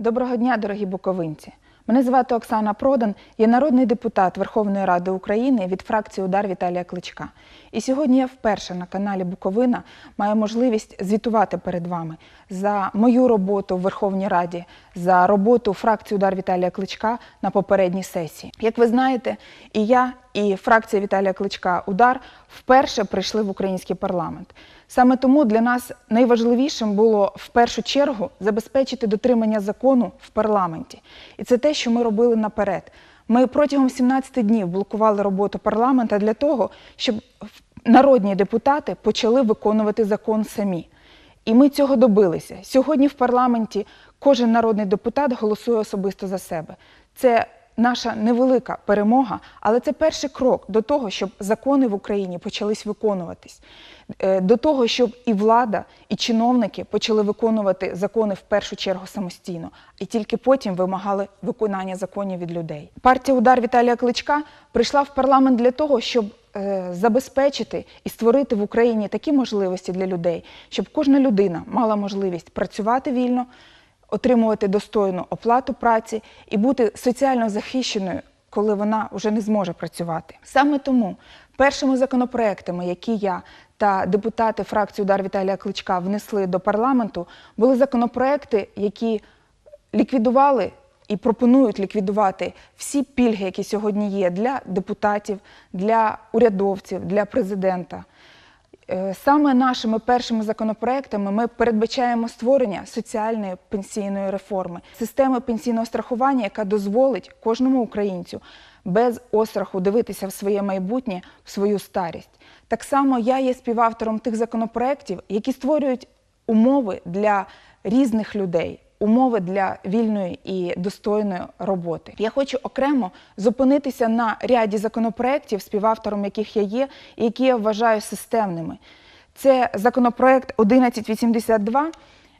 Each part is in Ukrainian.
Доброго дня, дорогі буковинці. Мене звати Оксана Продан, я народний депутат Верховної Ради України від фракції Удар Віталія Кличка. І сьогодні я вперше на каналі Буковина маю можливість звітувати перед вами за мою роботу в Верховній Раді, за роботу фракції Удар Віталія Кличка на попередній сесії. Як ви знаєте, і я, і фракція Віталія Кличка Удар вперше прийшли в український парламент. Саме тому для нас найважливішим було в першу чергу забезпечити дотримання закону в парламенті. І це те, що ми робили наперед. Ми протягом 17 днів блокували роботу парламента для того, щоб народні депутати почали виконувати закон самі. І ми цього добилися. Сьогодні в парламенті кожен народний депутат голосує особисто за себе. Це наша невелика перемога, але це перший крок до того, щоб закони в Україні почались виконуватись, Е, до того, щоб і влада, і чиновники почали виконувати закони в першу чергу самостійно, і тільки потім вимагали виконання законів від людей. Партія Удар Віталія Кличка прийшла в парламент для того, щоб е, забезпечити і створити в Україні такі можливості для людей, щоб кожна людина мала можливість працювати вільно отримувати достойну оплату праці і бути соціально захищеною, коли вона вже не зможе працювати. Саме тому першими законопроектами, які я та депутати фракції Удар Віталія Кличка внесли до парламенту, були законопроекти, які ліквідували і пропонують ліквідувати всі пільги, які сьогодні є для депутатів, для урядовців, для президента. Е, Саме нашими першими законопроектами ми передбачаємо створення соціальної пенсійної реформи, системи пенсійного страхування, яка дозволить кожному українцю без остраху дивитися в своє майбутнє, в свою старість. Так само я є співавтором тих законопроєктів, які створюють умови для різних людей. Умови для вільної і достойної роботи. Я хочу окремо зупинитися на ряді законопроєктів, співавтором яких я є, які я вважаю системними. Це законопроект 1182,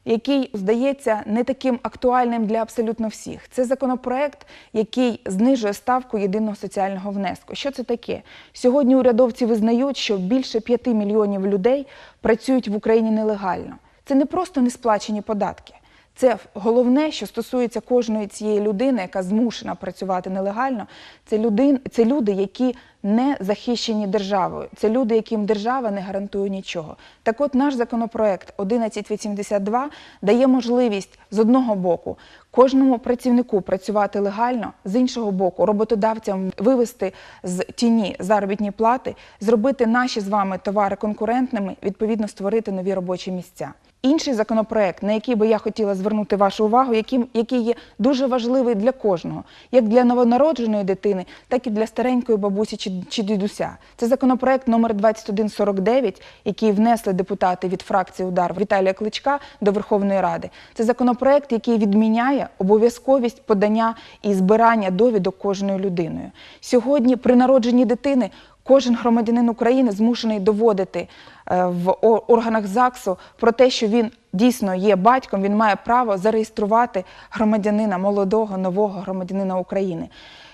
який здається не таким актуальним для абсолютно всіх. Це законопроект, який знижує ставку єдиного соціального внеску. Що це таке? Сьогодні урядовці визнають, що більше 5 мільйонів людей працюють в Україні нелегально. Це не просто несплачені податки. Це головне, що стосується кожної цієї людини, яка змушена працювати нелегально. Це люди, це люди, які не захищені державою. Це люди, яким держава не гарантує нічого. Так от наш законопроект 1182 дає можливість з одного боку кожному працівнику працювати легально, з іншого боку, роботодавцям вивести з тіні заробітні плати, зробити наші з вами товари конкурентними, відповідно створити нові робочі місця. Інший законопроект, на який би я хотіла звернути вашу увагу, який, який є дуже важливий для кожного, як для новонародженої дитини, так і для старенької бабусі чи, чи дідуся. Це законопроект номер 2149, який внесли депутати від фракції Удар Віталія Кличка до Верховної Ради. Це законопроект, який відміняє обов'язковість подання і збирання довідок кожною людиною. Сьогодні при народженні дитини Кожен громадянин України змушений доводити е, в органах ЗАГСу про те, що він дійсно є батьком, він має право зареєструвати громадянина молодого нового громадянина України.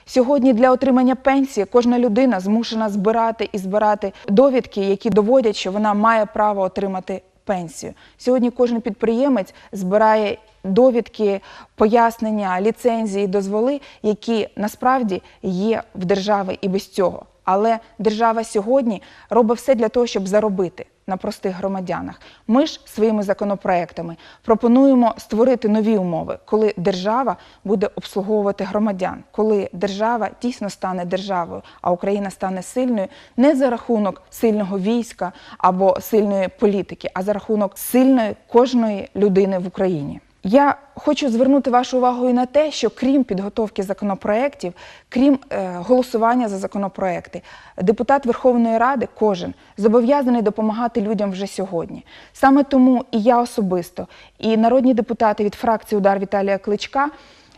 Сьогодні для отримання пенсії кожна людина змушена збирати і збирати довідки, які доводять, що вона має право отримати пенсію. Сьогодні кожен підприємець збирає довідки, пояснення, ліцензії, дозволи, які насправді є в держави і без цього. Але держава сьогодні робить все для того, щоб заробити на простих громадянах. Ми ж своїми законопроектами пропонуємо створити нові умови, коли держава буде обслуговувати громадян, коли держава дійсно стане державою, а Україна стане сильною не за рахунок сильного війська або сильної політики, а за рахунок сильної кожної людини в Україні. Я хочу звернути вашу увагу і на те, що крім підготовки законопроєктів, крім е, голосування за законопроекти, депутат Верховної Ради, кожен зобов'язаний допомагати людям вже сьогодні. Саме тому і я особисто, і народні депутати від фракції Удар Віталія Кличка.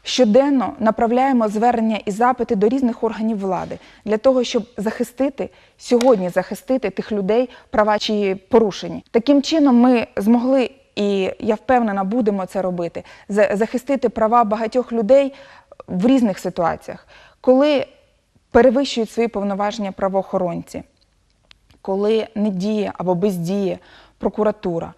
Щоденно направляємо звернення і запити до різних органів влади для того, щоб захистити сьогодні захистити тих людей, права чи порушені. Таким чином ми змогли і я впевнена, будемо це робити, захистити права багатьох людей в різних ситуаціях, коли перевищують свої повноваження правоохоронці, коли не діє або бездіє прокуратура.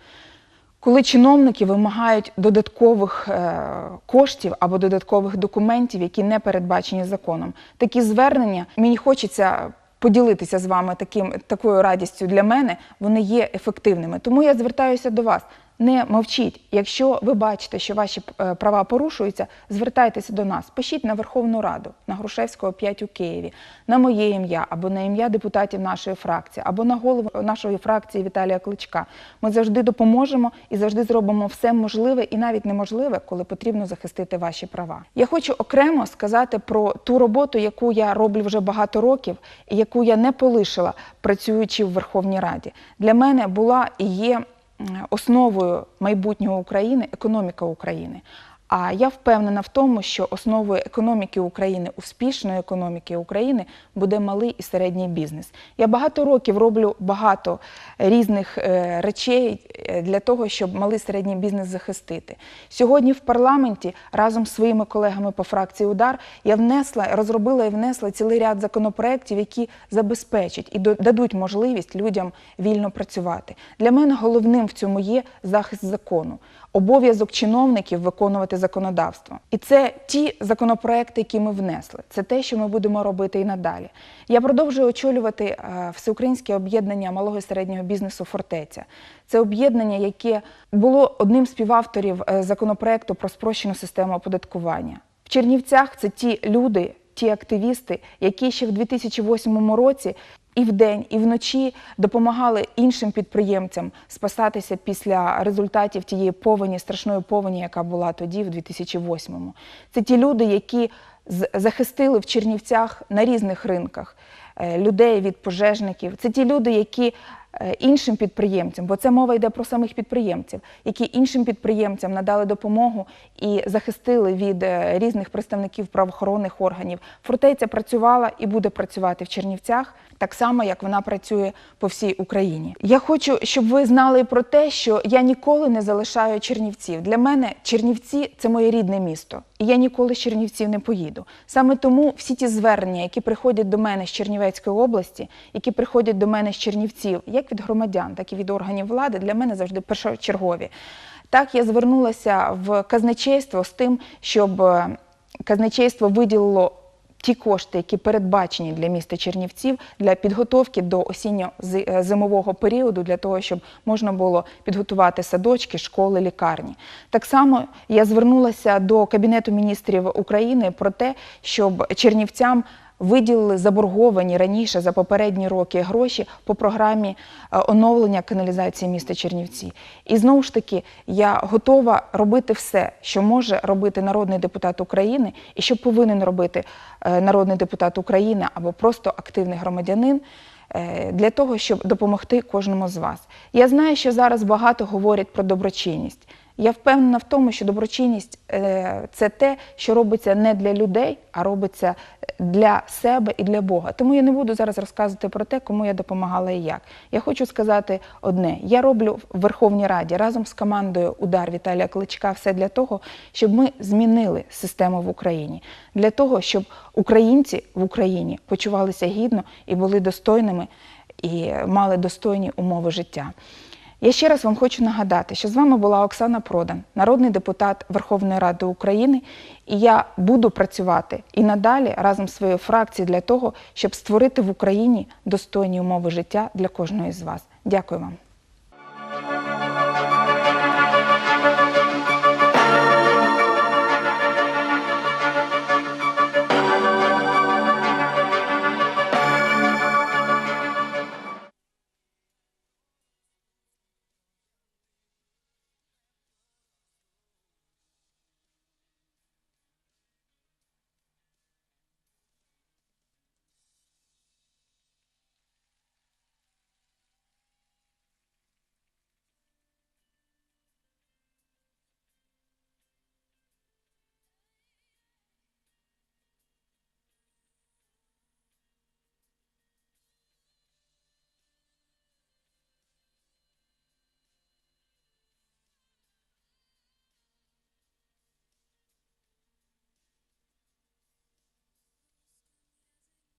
Коли чиновники вимагають додаткових е, коштів або додаткових документів, які не передбачені законом, такі звернення мені хочеться поділитися з вами таким такою радістю для мене. Вони є ефективними. Тому я звертаюся до вас. Не мовчіть. Якщо ви бачите, що ваші е, права порушуються, звертайтеся до нас. Пишіть на Верховну Раду на Грушевського 5 у Києві, на моє ім'я або на ім'я депутатів нашої фракції, або на голову нашої фракції Віталія Кличка. Ми завжди допоможемо і завжди зробимо все можливе і навіть неможливе, коли потрібно захистити ваші права. Я хочу окремо сказати про ту роботу, яку я роблю вже багато років, і яку я не полишила, працюючи в Верховній Раді. Для мене була і є основою майбутнього України економіка України. А я впевнена в тому, що основою економіки України, успішної економіки України, буде малий і середній бізнес. Я багато років роблю багато різних е, речей е, для того, щоб малий і середній бізнес захистити. Сьогодні в парламенті разом з своїми колегами по фракції Удар я внесла, розробила і внесла цілий ряд законопроєктів, які забезпечать і дадуть можливість людям вільно працювати. Для мене головним в цьому є захист закону обов'язок чиновників виконувати законодавство. І це ті законопроекти, які ми внесли. Це те, що ми будемо робити і надалі. Я продовжую очолювати е, всеукраїнське об'єднання малого і середнього бізнесу Фортеця. Це об'єднання, яке було одним з співавторів е, законопроекту про спрощену систему оподаткування. В Чернівцях це ті люди, ті активісти, які ще в 2008 році і вдень, і вночі допомагали іншим підприємцям спасатися після результатів тієї повені, страшної повені, яка була тоді, в 2008-му. Це ті люди, які захистили в Чернівцях на різних ринках людей від пожежників. Це ті люди, які е, іншим підприємцям, бо це мова йде про самих підприємців, які іншим підприємцям надали допомогу і захистили від е, різних представників правоохоронних органів. Фортеця працювала і буде працювати в Чернівцях так само, як вона працює по всій Україні. Я хочу, щоб ви знали про те, що я ніколи не залишаю Чернівців. Для мене Чернівці це моє рідне місто, і я ніколи з Чернівців не поїду. Саме тому всі ті звернення, які приходять до мене з Чернівецької області, які приходять до мене з Чернівців, як від громадян, так і від органів влади, для мене завжди першочергові. Так я звернулася в казначейство з тим, щоб е, казначейство виділило ті кошти, які передбачені для міста Чернівців для підготовки до осінньо-зимового періоду, для того, щоб можна було підготувати садочки, школи, лікарні. Так само я звернулася до Кабінету міністрів України про те, щоб чернівцям виділили заборговані раніше за попередні роки гроші по програмі е, оновлення каналізації міста Чернівці. І знову ж таки, я готова робити все, що може робити народний депутат України, і що повинен робити е, народний депутат України або просто активний громадянин. е, Для того щоб допомогти кожному з вас, я знаю, що зараз багато говорять про доброчинність. Я впевнена в тому, що доброчинність е, це те, що робиться не для людей, а робиться для себе і для Бога. Тому я не буду зараз розказувати про те, кому я допомагала і як. Я хочу сказати одне: я роблю в Верховній Раді разом з командою Удар Віталія Кличка все для того, щоб ми змінили систему в Україні, для того, щоб українці в Україні почувалися гідно і були достойними і мали достойні умови життя. Я ще раз вам хочу нагадати, що з вами була Оксана Продан, народний депутат Верховної Ради України, і я буду працювати і надалі разом з своєю фракцією для того, щоб створити в Україні достойні умови життя для кожної з вас. Дякую вам.